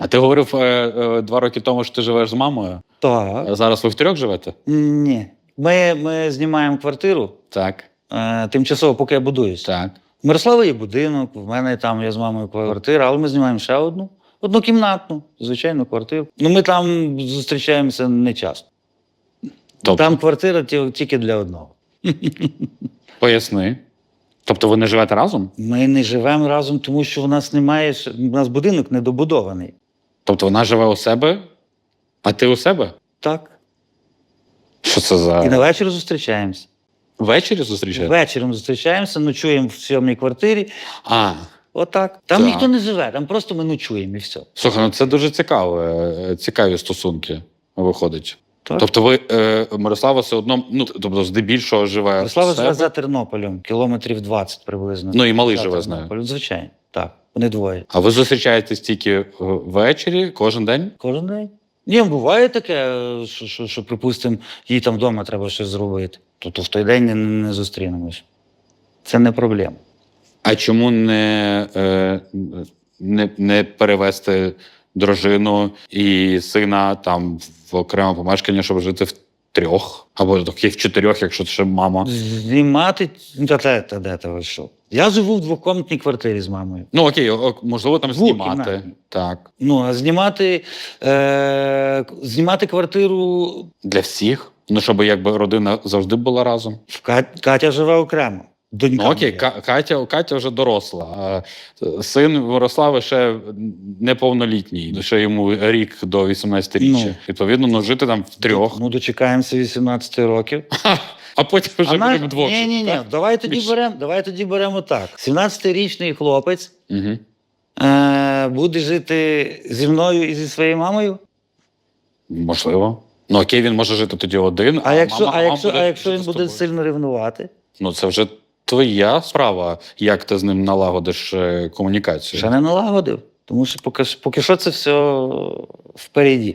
А ти говорив е, е, два роки тому, що ти живеш з мамою. Так. Зараз ви втрьох живете? Ні. Ми, ми знімаємо квартиру Так. е, тимчасово, поки я будуюсь. Так. У Мирослава є будинок, в мене там є з мамою квартира, але ми знімаємо ще одну. Однокімнатну, звичайну квартиру. Ну, ми там зустрічаємося не часто. Тобто, Там квартира тільки для одного. поясни. Тобто ви не живете разом? Ми не живемо разом, тому що в нас немає, у нас будинок недобудований. Тобто вона живе у себе, а ти у себе? Так. Що це за. І на вечір зустрічаємося. ввечері зустрічаєте? Вечором зустрічаємося, ночуємо в сьомій квартирі. А, Отак. Там Так. ніхто не живе, там просто ми ночуємо і все. слухай, ну це дуже цікаво. е, Цікаві стосунки виходить. Так. Тобто ви е, Мирослава все одно, ну тобто здебільшого живе. Мирослава живе за Тернополем, кілометрів 20 приблизно. Ну і малий За живе з нею. Звичайно, так. Вони двоє. А ви зустрічаєтесь тільки е, ввечері, кожен день? Кожен день. Ні, буває таке, е, що, що, що припустимо, їй там вдома треба щось зробити. То, то в той день не, не зустрінемось. Це не проблема. А чому не, е, не, не перевести дружину і сина там в окреме помешкання, щоб жити в трьох або таких чотирьох, якщо це ще мама? Знімати. ну, Та, те, та, де та ви що? Я живу в двокомнатній квартирі з мамою. Ну окей, можливо, там знімати. Двокімнатній. Так. Ну, а знімати, е, знімати квартиру Для всіх. Ну, щоб якби родина завжди була разом. в Кат- Катя живе окремо. Донька. Ну окей, моя. Катя, Катя вже доросла. А син Мирослави ще неповнолітній, ще йому рік до 18-річчя. Ну. Відповідно, ну жити там в трьох. Ну, дочекаємося 18 років. А потім вже а будемо вдвох. Ні, ні, ні. Давай тоді беремо. Давай тоді беремо так. 17-річний хлопець Угу. е, буде жити зі мною і зі своєю мамою. Можливо. Ну окей, він може жити тоді один. А якщо, мама- а мама якщо, буде а якщо він буде сильно ревнувати, Ну це вже твоя справа, як ти з ним налагодиш е, комунікацію. ще не налагодив. Тому що поки, поки що це все впереді.